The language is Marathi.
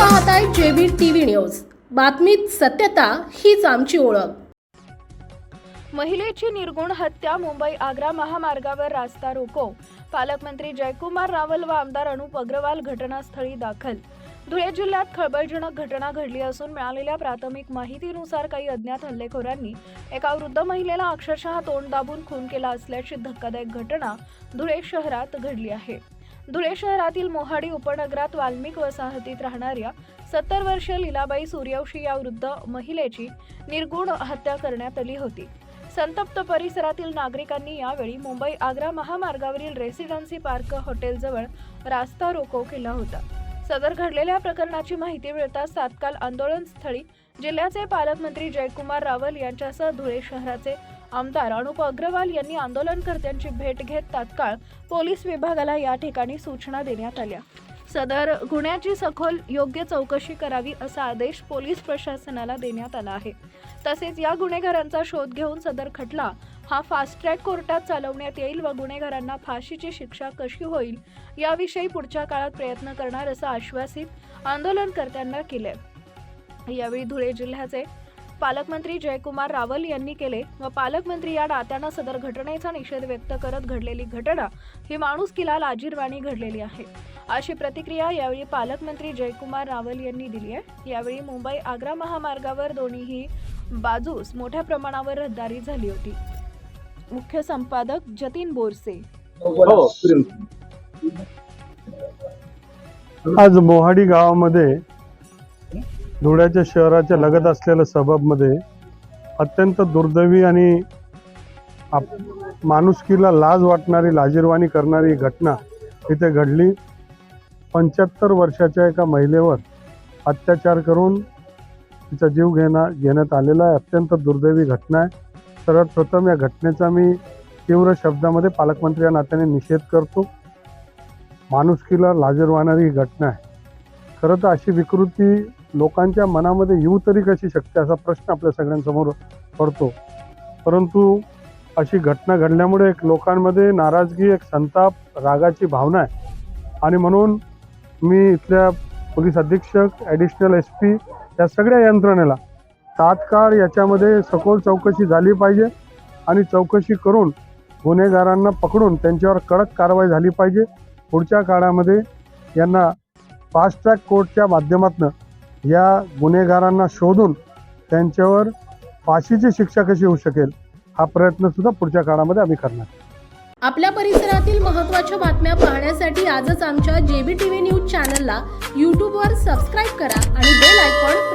पाहताय जेबी टीव्ही न्यूज. बातमीत सत्यता हीच आमची ओळख. महिलेची निर्गुण हत्या मुंबई आग्रा महामार्गावर रास्ता रोको. पालकमंत्री जयकुमार रावल व आमदार अनुप अग्रवाल घटनास्थळी दाखल. धुळे जिल्ह्यात खळबळजनक घटना घडली असून मिळालेल्या प्राथमिक माहितीनुसार काही अज्ञात हल्लेखोरांनी एका वृद्ध महिलेला अक्षरशः तोंड दाबून खून केला असल्याची धक्कादायक घटना धुळे शहरात घडली आहे. धुळे शहरातील मोहाडी उपनगरात वाल्मिक वसाहतीत राहणाऱ्या सत्तर वर्षीय लीलाबाई सूर्यवशी या वृद्ध महिलेची निर्गुण हत्या करण्यात आली होती. संतप्त परिसरातील नागरिकांनी यावेळी मुंबई आग्रा महामार्गावरील रेसिडेन्सी पार्क हॉटेलजवळ रास्ता रोको केला होता. सदर घडलेल्या प्रकरणाची माहिती मिळताच तात्काळ आंदोलनस्थळी जिल्ह्याचे पालकमंत्री जयकुमार रावल यांच्यासह धुळे शहराचे आमदार अनुप अग्रवाल यांनी आंदोलनकर्त्यांची भेट घेत तात्काळ पोलीस विभागाला या ठिकाणी सूचना देण्यात आल्या. सदर गुन्ह्याची सखोल योग्य चौकशी करावी असा आदेश पोलीस प्रशासनाला देण्यात आला आहे. तसेच या गुन्हेगारांचा शोध घेऊन सदर खटला हा फास्ट ट्रॅक कोर्टात चालवण्यात येईल व गुन्हेगारांना फाशीची शिक्षा कशी होईल याविषयी पुढच्या काळात प्रयत्न करणार असं आश्वासित आंदोलनकर्त्यांना केलंय. यावेळी धुळे जिल्ह्याचे पालकमंत्री जयकुमार रावल यांनी केले व पालकमंत्री या नात्यानं सदर घटनेचा निषेध व्यक्त करत घडलेली घटना ही माणुसकीला लाजीरवाणी घडलेली आहे. अशी प्रतिक्रिया यावेळी पालकमंत्री जयकुमार रावल यांनी दिली आहे. यावेळी मुंबई आग्रा महामार्गावर दोन्हीही बाजूस मोठ्या प्रमाणावर रहदारी झाली होती. मुख्य संपादक जतीन बोरसे. हो आज मोहाडी गावामध्ये धुळ्याच्या शहराच्या लगत असलेल्या सबबमध्ये अत्यंत दुर्दैवी आणि आप- माणुसकीला लाज वाटणारी लाजीरवाणी करणारी घटना इथे घडली. पंच्याहत्तर वर्षाच्या एका महिलेवर अत्याचार करून तिचा जीव घेणा घेण्यात आलेला आहे. अत्यंत दुर्दैवी घटना आहे. सर्वात प्रथम या घटनेचा मी तीव्र शब्दामध्ये पालकमंत्री या नात्याने निषेध करतो. माणुसकीला लाजरवाणारी ही घटना आहे. खरं तर अशी विकृती लोकांच्या मनामध्ये येऊ तरी कशी शकते असा प्रश्न आपल्या सगळ्यांसमोर पडतो. परंतु अशी घटना घडल्यामुळे एक लोकांमध्ये नाराजगी एक संताप रागाची भावना आहे. आणि म्हणून मी इथल्या पोलीस अधीक्षक ॲडिशनल एस पी या सगळ्या यंत्रणेला तात्काळ याच्यामध्ये सखोल चौकशी झाली पाहिजे आणि चौकशी करून गुन्हेगारांना पकडून त्यांच्यावर कडक कारवाई झाली पाहिजे. पुढच्या काळामध्ये यांना फास्ट ट्रॅक कोर्टच्या माध्यमातून या गुन्हेगारांना शोधून त्यांच्यावर फाशीची शिक्षा कशी होऊ शकेल हा प्रयत्न सुद्धा पुढच्या काळामध्ये आम्ही करणार. आपल्या परिसरातील महत्त्वाच्या बातम्या पाहण्यासाठी आजच आमच्या जेबी टीव्ही न्यूज चॅनलला यूट्यूबवर सबस्क्राईब करा आणि बेल आयकॉन